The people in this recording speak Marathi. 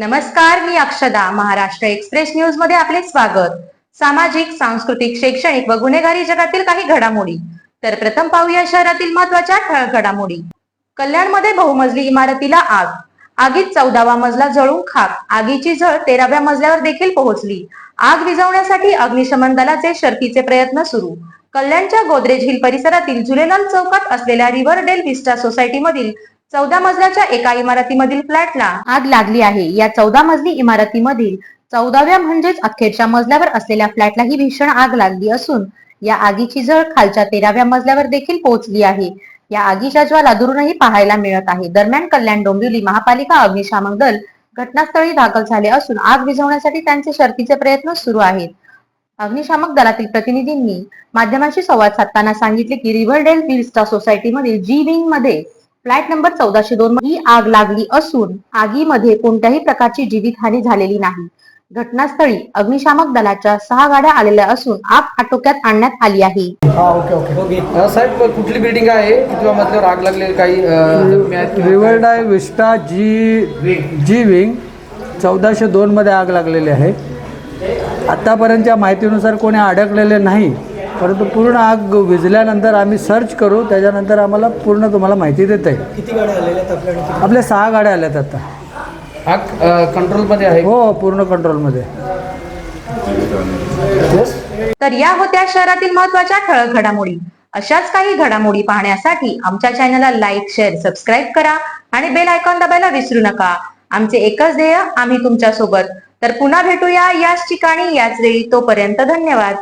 नमस्कार मी अक्षदा महाराष्ट्र एक्सप्रेस न्यूजमध्ये आपले स्वागत. सामाजिक सांस्कृतिक शैक्षणिक व गुन्हेगारी जगातील काही घडामोडी. तर प्रथम पाहूया शहरातील महत्त्वाच्या घडामोडी. कल्याणमध्ये बहुमजली इमारतीला आग. आगीत चौदावा मजला जळून खाक. आगीची झळ तेराव्या मजल्यावर देखील पोहोचली. आग विझवण्यासाठी अग्निशमन दलाचे शर्तीचे प्रयत्न सुरू. कल्याणच्या गोदरेज हिल परिसरातील झुलेलाल चौकात असलेल्या रिव्हर डेल विस्टा सोसायटी मधील चौदा मजल्याच्या एका इमारतीमधील फ्लॅटला आग लागली आहे. या चौदा मजली इमारतीमधील चौदाव्या म्हणजेच अखेरच्या मजल्यावर असलेल्या फ्लॅटला ही भीषण आग लागली असून या आगीची झळ खालच्या तेराव्या मजल्यावर देखील पोहोचली आहे. या आगीच्या ज्वाला दुरूनही पाहायला मिळत आहे. दरम्यान कल्याण डोंबिवली महापालिका अग्निशामक दल घटनास्थळी दाखल झाले असून आग विझवण्यासाठी त्यांचे शर्तीचे प्रयत्न सुरू आहेत. अग्निशामक दलातील प्रतिनिधींनी माध्यमांशी संवाद साधताना सांगितले की रिव्हरडेल फिल्सच्या सोसायटीमधील जी विंगमध्ये फ्लॅट नंबर चौदाशे दोन ही आग लागली असून आगीमध्ये कोणत्याही प्रकारची जीवितहानी झालेली नाही. घटनास्थळी अग्निशामक दलाच्या सहा गाड्या आलेल्या असून आग आटोक्यात आणण्यात आली आहे. हा ओके ओके. अ, साहेब कुठली बिल्डिंग आहे? किंवा मधल्यावर आग लागलेली काही अ, जखमी आहेत किंवा- रिव्हरडाय विस्टा जी जी विंग चौदाशे दोनमध्ये आग लागलेली आहे. आत्तापर्यंतच्या माहितीनुसार कोणी अडकलेले नाही. परंतु पूर्ण आग विझल्यानंतर आम्ही सर्च करू त्याच्यानंतर आम्हाला पूर्ण तुम्हाला माहिती देता येईल. किती गाड्या आलेल्या आहेत आपल्याकडे आपल्या सहा गाड्या आल्यात आता. आग कंट्रोलमध्ये आहे? हो पूर्ण कंट्रोलमध्ये तर या होत्या शहरातील महत्त्वाच्या ठळक घडामोडी. अशाच काही घडामोडी पाहण्यासाठी आमच्या चॅनलला लाईक शेअर सबस्क्राईब करा आणि बेल आयकॉन दाबायला विसरू नका. आमचे एकच ध्येय आम्ही तुमच्यासोबत तर पुन्हा भेटूया याच ठिकाणी याच वेळी. तोपर्यंत धन्यवाद.